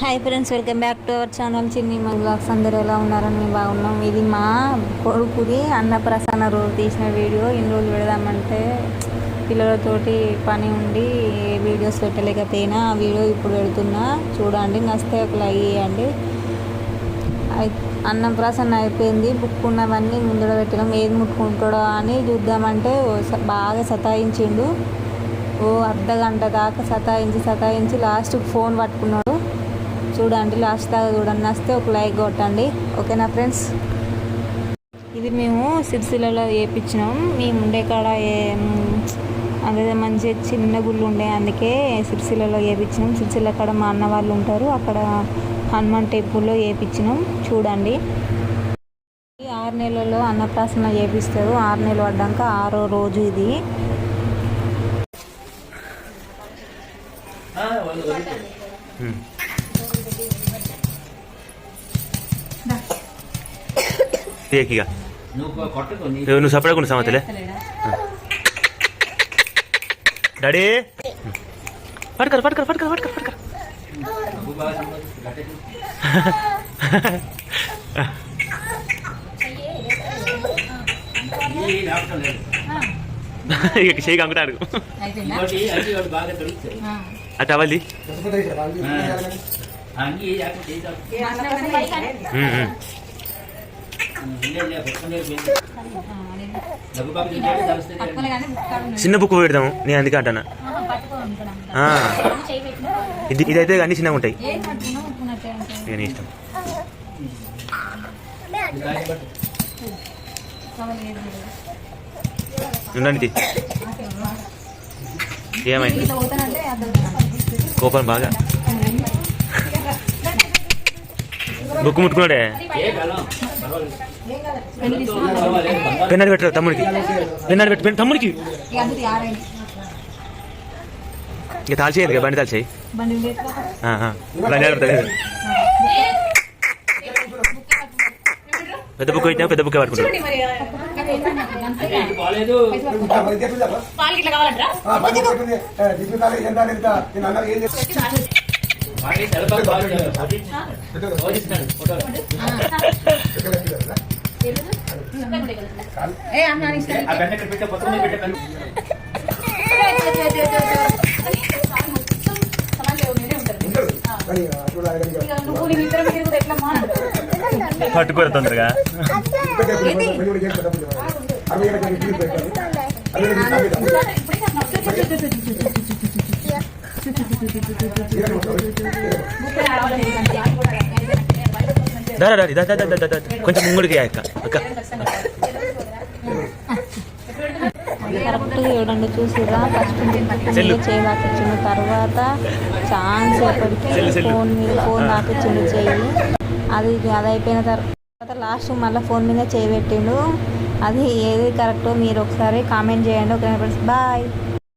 Hi friends welcome back to our channel. Chinni Maa vlogs అందరూ ఎలా ఉన్నారని మేము బాగున్నాం. ఇది మా కొడుకుది అన్నప్రసన్న రోజు తీసిన వీడియో. ఇన్ని రోజులు పెడదామంటే పిల్లలతోటి పని ఉండి వీడియోస్ పెట్టలేకపోయినా ఆ వీడియో ఇప్పుడు పెడుతున్నా. చూడండి నస్తే ఒక లైక్ చేయండి. అన్నం ప్రసన్న అయిపోయింది. బుక్ ఉన్నవన్నీ ముందర పెట్టడం. ఏది ముట్టుకుంటాడో అని చూద్దామంటే ఓ స- బాగా సతాయించిండు. ఓ అర్ధ గంట దాకా సతాయించి సతాయించి లాస్ట్ ఫోన్ పట్టుకున్నాడు. చూడండి లాస్ట్ దాకా చూడండి వస్తే ఒక లైక్ కొట్టండి. ఓకేనా ఫ్రెండ్స్ ఇది మేము సిరిసిల్లలో వేయించినాం మేము ఉండే కాడ ఏ- అదే మంచి చిన్న గుళ్ళు ఉండే అందుకే సిరిసిల్లలో వేయించినాం సిరిసిల్ల కాడ మా అన్న వాళ్ళు ఉంటారు. అక్కడ హనుమాన్ టెంపుల్లో వేయించినాం చూడండి. ఈ ఆరు నెలల్లో అన్నప్రాసన చేపిస్తారు. ఆరు నెలలు పడ్డాక ఆరో రోజు ఇది. తీయకిగా నువ్వు సపరేట్ ఉండు సమతలే డాడీ పడకర పడకర పడకర పడకర పడకర ఇక చేయి కంకుతాడు అటు అవ్వాలి అంగి చిన్న బుక్ పెడదాము నేను అందుకే అంటానా. ఇది ఇదైతే అన్ని చిన్నగా ఉంటాయి. ఇక నీ ఇష్టం. ఉండండి. ఏమైంది? కోపం బాగా. బుక్ ముట్టుకున్నాడే. పెన్నాడు పెట్టరు తమ్ముడికి? పెన్నాడు పెట్టు తమ్ముడికి? ఇక తాల్చేయాలి ఇక బండి ఆ. బండి ఆడుతుంది పెద్ద బుక్ పెట్టినా పెద్ద బుక్ పట్టుకుంటాడు. అంటే ఇది బాలేదు పట్టుకోరు తొందరగా దారా దారి దా దా దా. కొంచెం ముంగుడికి అక్క అక్క కరెక్ట్గా చూడండి చూసిరా ఫస్ట్. చేయి తాకిచ్చిండు తర్వాత ఛాన్స్ ఎప్పటికీ. ఫోన్ మీద ఫోన్ తాకిచ్చిండు చెయ్యి అది అది అయిపోయిన తర్వాత లాస్ట్ మళ్ళీ ఫోన్ మీద చేయి పెట్టిండు అది ఏది కరెక్టో మీరు ఒకసారి కామెంట్ చేయండి ఫ్రెండ్స్ బాయ్